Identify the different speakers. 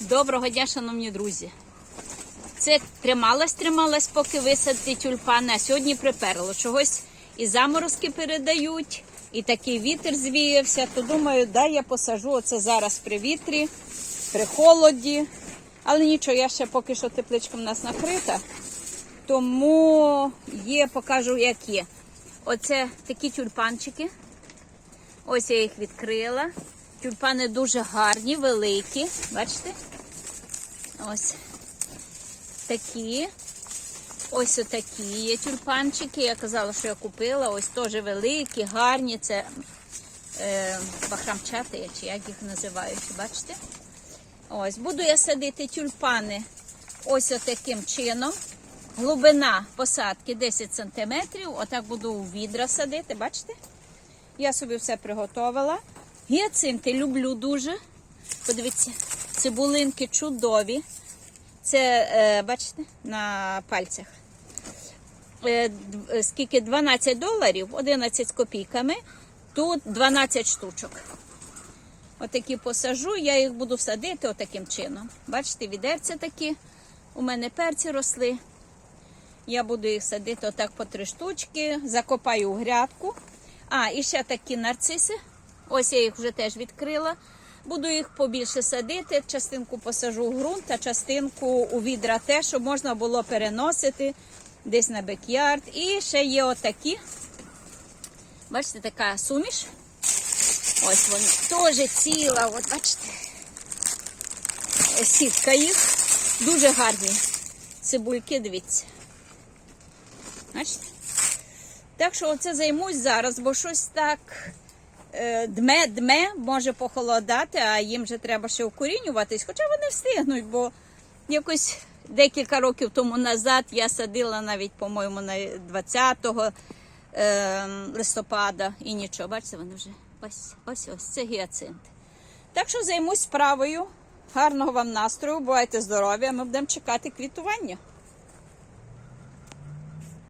Speaker 1: Доброго дня, шановні друзі. Це трималась, трималась, поки висадити тюльпани, а сьогодні приперло. Чогось і заморозки передають, і такий вітер звіявся. То думаю, дай я посажу оце зараз при вітрі, при холоді. Але нічого, я ще поки що тепличка в нас накрита. Тому є, покажу, як є. Оце такі тюльпанчики. Ось я їх відкрила. Тюльпани дуже гарні, великі. Бачите? Ось такі. Ось отакі є тюльпанчики. Я казала, що я купила. Ось теж великі, гарні. Це е, бахрамчати, чи як їх називають, бачите? Ось, буду я садити тюльпани ось отаким чином. Глибина посадки 10 см. Отак буду у відра садити, бачите? Я собі все приготувала. Гіацинти люблю дуже. Подивіться, цибулинки чудові. Це, е, бачите, на пальцях. Е, е, скільки 12 доларів, 11 з копійками. Тут 12 штучок. Отакі посажу, я їх буду садити отаким чином. Бачите, відерця такі. У мене перці росли. Я буду їх садити отак по три штучки, закопаю у грядку. А, і ще такі нарциси. Ось я їх вже теж відкрила. Буду їх побільше садити. Частинку посажу у ґрунт, а частинку у відра теж, щоб можна було переносити десь на бекярд. І ще є отакі. Бачите, така суміш. Ось вони теж ціла. От бачите. Сітка їх. Дуже гарні. Цибульки, дивіться. Бачите? Так що оце займусь зараз, бо щось так дме, дме, може похолодати, а їм же треба ще укорінюватись, хоча вони встигнуть, бо якось декілька років тому назад я садила навіть, по-моєму, на 20 е, листопада і нічого. Бачите, вони вже ось ось ось це гіацинт. Так що займусь справою. Гарного вам настрою, бувайте здорові, а ми будемо чекати квітування.